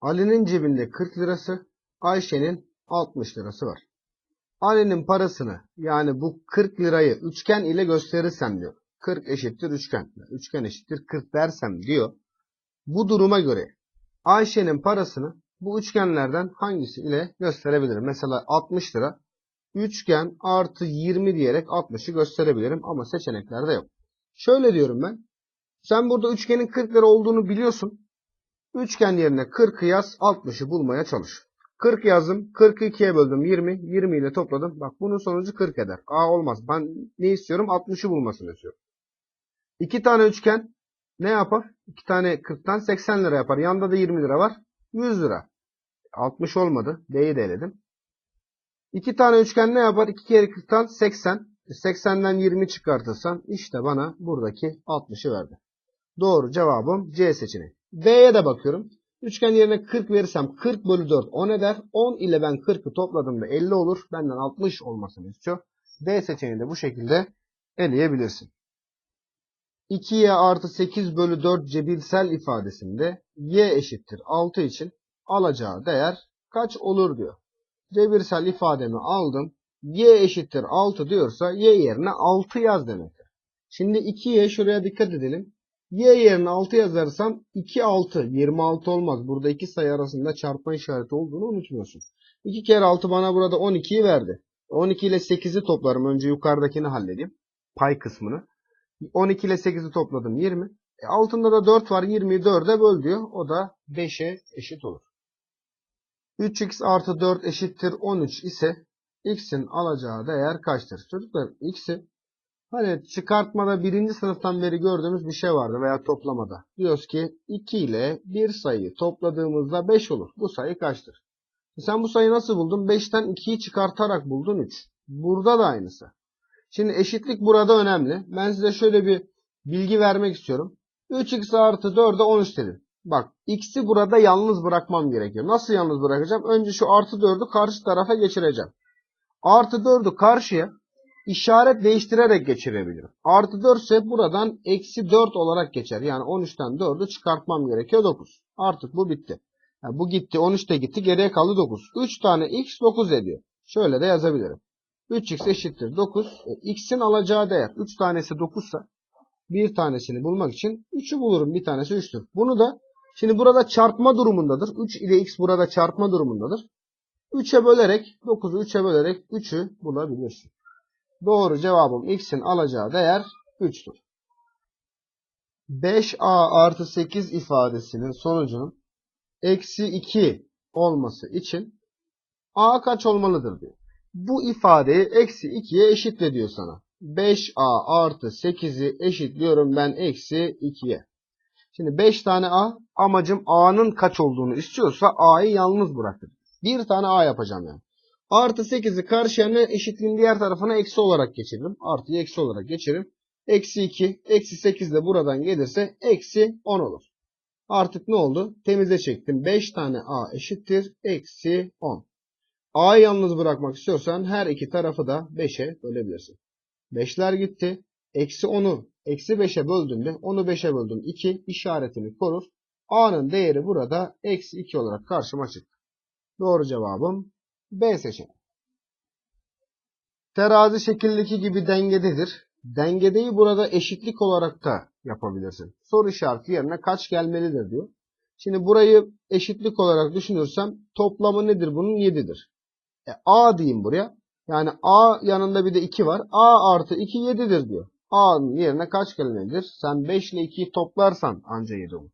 Ali'nin cebinde 40 lirası, Ayşe'nin 60 lirası var. Ali'nin parasını yani bu 40 lirayı üçgen ile gösterirsem diyor. 40 eşittir üçgen. Üçgen eşittir 40 dersem diyor. Bu duruma göre Ayşe'nin parasını bu üçgenlerden hangisi ile gösterebilirim? Mesela 60 lira. Üçgen artı 20 diyerek 60'ı gösterebilirim ama seçeneklerde yok. Şöyle diyorum ben. Sen burada üçgenin 40 lira olduğunu biliyorsun. Üçgen yerine 40'ı yaz 60'ı bulmaya çalış. 40 yazdım. 40'ı 2'ye böldüm 20. 20 ile topladım. Bak bunun sonucu 40 eder. A olmaz. Ben ne istiyorum? 60'ı bulmasını istiyorum. İki tane üçgen ne yapar? İki tane 40'tan 80 lira yapar. Yanında da 20 lira var. 100 lira. 60 olmadı. D'yi de eledim. İki tane üçgen ne yapar? 2 kere 40'tan 80. 80'den 20 çıkartırsan işte bana buradaki 60'ı verdi. Doğru cevabım C seçeneği. D'ye de bakıyorum. Üçgen yerine 40 verirsem 40 bölü 4 10 eder. 10 ile ben 40'ı topladığımda 50 olur. Benden 60 olmasını istiyor. D seçeneğini de bu şekilde eleyebilirsin. 2y artı 8 bölü 4 cebirsel ifadesinde y eşittir 6 için alacağı değer kaç olur diyor. Cebirsel ifademi aldım. y eşittir 6 diyorsa y yerine 6 yaz demektir. Şimdi 2y şuraya dikkat edelim. Y yerine 6 yazarsam 2 6 26 olmaz. Burada iki sayı arasında çarpma işareti olduğunu unutmuyorsun. 2 kere 6 bana burada 12'yi verdi. 12 ile 8'i toplarım. Önce yukarıdakini halledeyim. Pay kısmını. 12 ile 8'i topladım 20. E altında da 4 var 20'yi 4'e böl diyor. O da 5'e eşit olur. 3x artı 4 eşittir 13 ise x'in alacağı değer kaçtır? Çocuklar x'i hani çıkartmada birinci sınıftan beri gördüğümüz bir şey vardı veya toplamada. Diyoruz ki 2 ile bir sayıyı topladığımızda 5 olur. Bu sayı kaçtır? E sen bu sayıyı nasıl buldun? 5'ten 2'yi çıkartarak buldun 3. Burada da aynısı. Şimdi eşitlik burada önemli. Ben size şöyle bir bilgi vermek istiyorum. 3x artı 4'e 13 dedim. Bak x'i burada yalnız bırakmam gerekiyor. Nasıl yalnız bırakacağım? Önce şu artı 4'ü karşı tarafa geçireceğim. Artı 4'ü karşıya işaret değiştirerek geçirebilirim. Artı 4 ise buradan eksi 4 olarak geçer. Yani 13'ten 4'ü çıkartmam gerekiyor 9. Artık bu bitti. Yani bu gitti 13 de gitti geriye kaldı 9. 3 tane x 9 ediyor. Şöyle de yazabilirim. 3x eşittir 9. E, x'in alacağı değer 3 tanesi 9 ise bir tanesini bulmak için 3'ü bulurum. Bir tanesi 3'tür. Bunu da şimdi burada çarpma durumundadır. 3 ile x burada çarpma durumundadır. 3'e bölerek 9'u 3'e bölerek 3'ü bulabilirsin. Doğru cevabım x'in alacağı değer 3'tür. 5a artı 8 ifadesinin sonucunun eksi 2 olması için a kaç olmalıdır diyor. Bu ifadeyi eksi 2'ye eşitle diyor sana. 5a artı 8'i eşitliyorum ben eksi 2'ye. Şimdi 5 tane a amacım a'nın kaç olduğunu istiyorsa a'yı yalnız bırakın. Bir tane a yapacağım yani. Artı 8'i karşıya ne eşitliğin diğer tarafına eksi olarak geçiririm. Artıyı eksi olarak geçiririm. Eksi 2, eksi 8 de buradan gelirse eksi 10 olur. Artık ne oldu? Temize çektim. 5 tane a eşittir. Eksi 10. A'yı yalnız bırakmak istiyorsan her iki tarafı da 5'e bölebilirsin. 5'ler gitti. Eksi 10'u eksi 5'e böldüğümde 10'u 5'e böldüm 2 işaretini korur. A'nın değeri burada eksi 2 olarak karşıma çıktı. Doğru cevabım B seçeneği. Terazi şekildeki gibi dengededir. Dengedeyi burada eşitlik olarak da yapabilirsin. Soru işareti yerine kaç gelmelidir diyor. Şimdi burayı eşitlik olarak düşünürsem toplamı nedir bunun? 7'dir. E, A diyeyim buraya. Yani A yanında bir de 2 var. A artı 2 7'dir diyor. A'nın yerine kaç gelmelidir? Sen 5 ile 2'yi toplarsan anca 7 olur.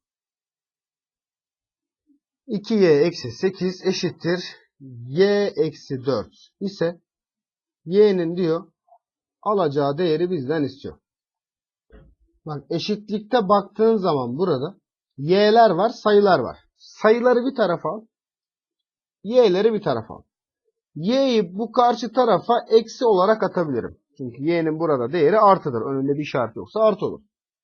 2y eksi 8 eşittir. Y eksi 4 ise y'nin diyor alacağı değeri bizden istiyor. Bak eşitlikte baktığın zaman burada y'ler var sayılar var. Sayıları bir tarafa al. y'leri bir tarafa al. Y'yi bu karşı tarafa eksi olarak atabilirim. Çünkü y'nin burada değeri artıdır. Önünde bir işaret yoksa artı olur.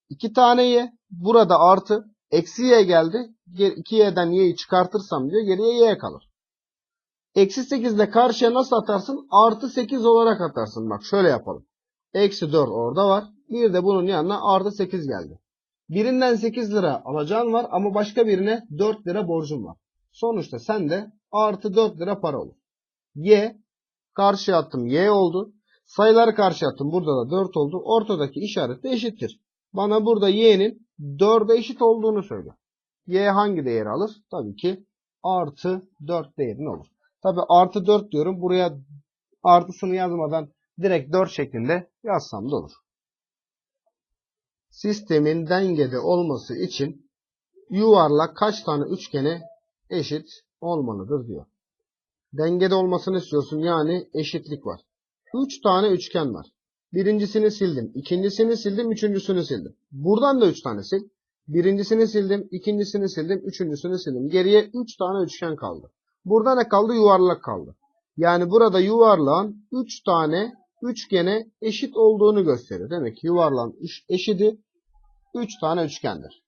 2 tane y burada artı. Eksi y geldi. 2y'den y'yi çıkartırsam diyor geriye y kalır. Eksi 8 ile karşıya nasıl atarsın? Artı 8 olarak atarsın. Bak şöyle yapalım. Eksi 4 orada var. Bir de bunun yanına artı 8 geldi. Birinden 8 lira alacağın var ama başka birine 4 lira borcun var. Sonuçta sende artı 4 lira para olur. Y karşıya attım Y oldu. Sayıları karşıya attım. Burada da 4 oldu. Ortadaki işaret de eşittir. Bana burada Y'nin 4'e eşit olduğunu söyle. Y hangi değeri alır? Tabii ki artı 4 değerini alır. Tabii artı 4 diyorum. Buraya artısını yazmadan direkt 4 şeklinde yazsam da olur. Sistemin dengede olması için yuvarlak kaç tane üçgene eşit olmalıdır diyor. Dengede olmasını istiyorsun yani eşitlik var. 3 tane üçgen var. Birincisini sildim, ikincisini sildim, üçüncüsünü sildim. Buradan da 3 tane sil. Birincisini sildim, ikincisini sildim, üçüncüsünü sildim. Geriye 3 tane üçgen kaldı. Burada ne kaldı? Yuvarlak kaldı. Yani burada yuvarlağın 3 tane üçgene eşit olduğunu gösteriyor. Demek ki yuvarlağın eşidi 3 tane üçgendir.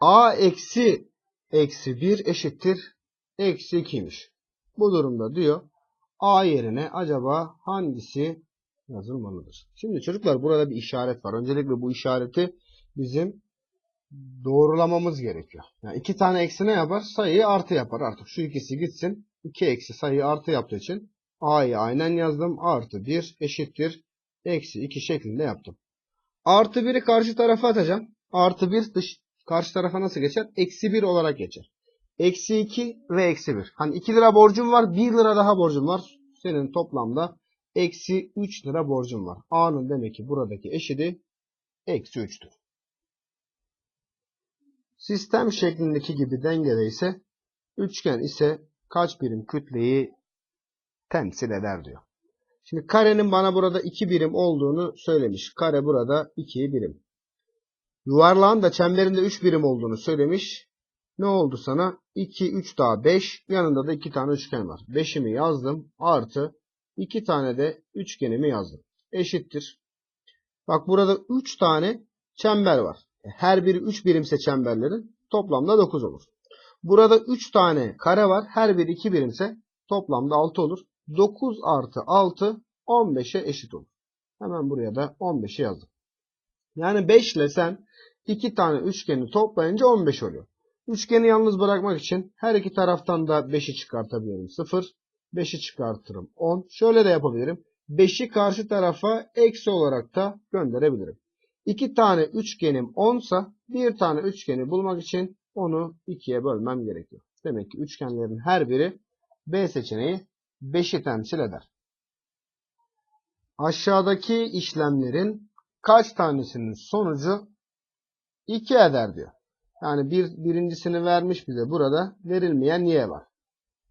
A eksi eksi 1 eşittir eksi 2'ymiş. Bu durumda diyor A yerine acaba hangisi yazılmalıdır? Şimdi çocuklar burada bir işaret var. Öncelikle bu işareti bizim doğrulamamız gerekiyor. Yani iki tane eksi ne yapar? Sayıyı artı yapar artık. Şu ikisi gitsin. 2 eksi sayıyı artı yaptığı için A'yı aynen yazdım. Artı 1 eşittir. Eksi 2 şeklinde yaptım. Artı 1'i karşı tarafa atacağım. Artı 1 dış karşı tarafa nasıl geçer? Eksi 1 olarak geçer. Eksi 2 ve eksi 1. Hani 2 lira borcum var. 1 lira daha borcum var. Senin toplamda eksi 3 lira borcum var. A'nın demek ki buradaki eşidi eksi 3'tür. Sistem şeklindeki gibi dengede ise üçgen ise kaç birim kütleyi temsil eder diyor. Şimdi karenin bana burada 2 birim olduğunu söylemiş. Kare burada 2 birim. Yuvarlağın da çemberinde 3 birim olduğunu söylemiş. Ne oldu sana? 2, 3 daha 5. Yanında da 2 tane üçgen var. 5'imi yazdım. Artı 2 tane de üçgenimi yazdım. Eşittir. Bak burada 3 tane çember var. Her biri 3 birimse çemberlerin toplamda 9 olur. Burada 3 tane kare var. Her biri 2 birimse toplamda 6 olur. 9 artı 6 15'e eşit olur. Hemen buraya da 15'i yazdım. Yani 5 ile sen 2 tane üçgeni toplayınca 15 oluyor. Üçgeni yalnız bırakmak için her iki taraftan da 5'i çıkartabilirim. 0. 5'i çıkartırım. 10. Şöyle de yapabilirim. 5'i karşı tarafa eksi olarak da gönderebilirim. 2 tane üçgenim 10 sa bir tane üçgeni bulmak için onu 2'ye bölmem gerekiyor. Demek ki üçgenlerin her biri B seçeneği 5'i temsil eder. Aşağıdaki işlemlerin kaç tanesinin sonucu 2 eder diyor. Yani bir, birincisini vermiş bize burada verilmeyen y var.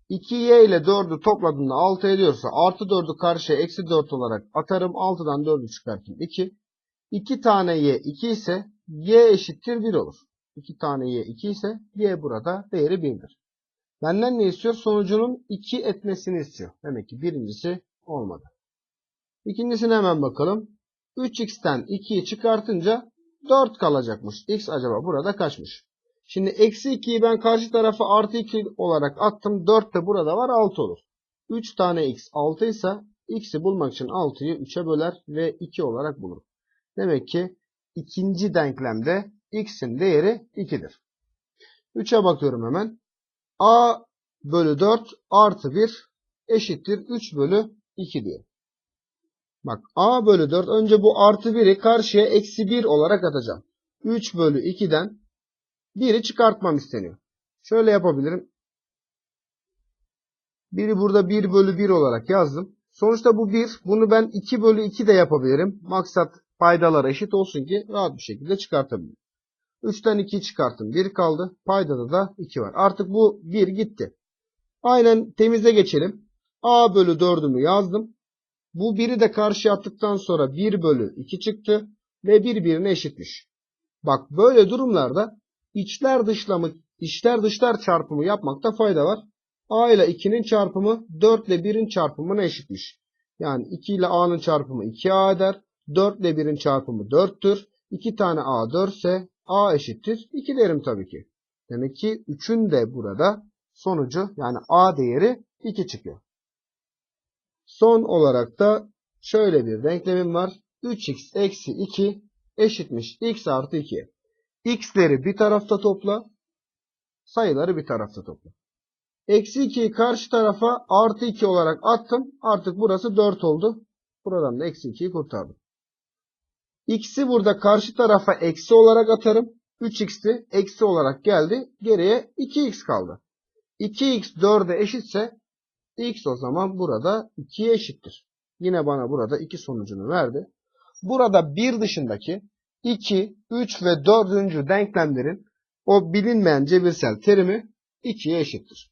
2y ile 4'ü topladığında 6 ediyorsa artı 4'ü karşıya eksi 4 olarak atarım. 6'dan 4'ü çıkartayım 2. 2 tane y 2 ise y eşittir 1 olur. 2 tane y 2 ise y burada değeri 1'dir. Benden ne istiyor? Sonucunun 2 etmesini istiyor. Demek ki birincisi olmadı. İkincisine hemen bakalım. 3x'ten 2'yi çıkartınca 4 kalacakmış. X acaba burada kaçmış? Şimdi eksi 2'yi ben karşı tarafa artı 2 olarak attım. 4 de burada var 6 olur. 3 tane x 6 ise x'i bulmak için 6'yı 3'e böler ve 2 olarak bulur. Demek ki ikinci denklemde x'in değeri 2'dir. 3'e bakıyorum hemen. a bölü 4 artı 1 eşittir 3 bölü 2 diyor. Bak a bölü 4 önce bu artı 1'i karşıya eksi 1 olarak atacağım. 3 bölü 2'den 1'i çıkartmam isteniyor. Şöyle yapabilirim. Biri burada 1 bölü 1 olarak yazdım. Sonuçta bu 1. Bunu ben 2 bölü 2 de yapabilirim. Maksat paydalar eşit olsun ki rahat bir şekilde çıkartabilirim. 3'ten 2'yi çıkarttım. 1 kaldı. Paydada da 2 var. Artık bu 1 gitti. Aynen temize geçelim. A bölü 4'ümü yazdım. Bu 1'i de karşıya attıktan sonra 1 bölü 2 çıktı. Ve birbirine eşitmiş. Bak böyle durumlarda içler dışlamı, içler dışlar çarpımı yapmakta fayda var. A ile 2'nin çarpımı 4 ile 1'in çarpımına eşitmiş. Yani 2 ile A'nın çarpımı 2A eder. 4 ile 1'in çarpımı 4'tür. 2 tane A 4 ise A eşittir 2 derim tabii ki. Demek ki 3'ün de burada sonucu yani A değeri 2 çıkıyor. Son olarak da şöyle bir denklemim var. 3x eksi 2 eşitmiş x artı 2. x'leri bir tarafta topla. Sayıları bir tarafta topla. Eksi 2'yi karşı tarafa artı 2 olarak attım. Artık burası 4 oldu. Buradan da eksi 2'yi kurtardım. X'i burada karşı tarafa eksi olarak atarım. 3x'ti. Eksi olarak geldi. Geriye 2x kaldı. 2x 4'e eşitse x o zaman burada 2'ye eşittir. Yine bana burada 2 sonucunu verdi. Burada bir dışındaki 2, 3 ve 4. denklemlerin o bilinmeyen cebirsel terimi 2'ye eşittir.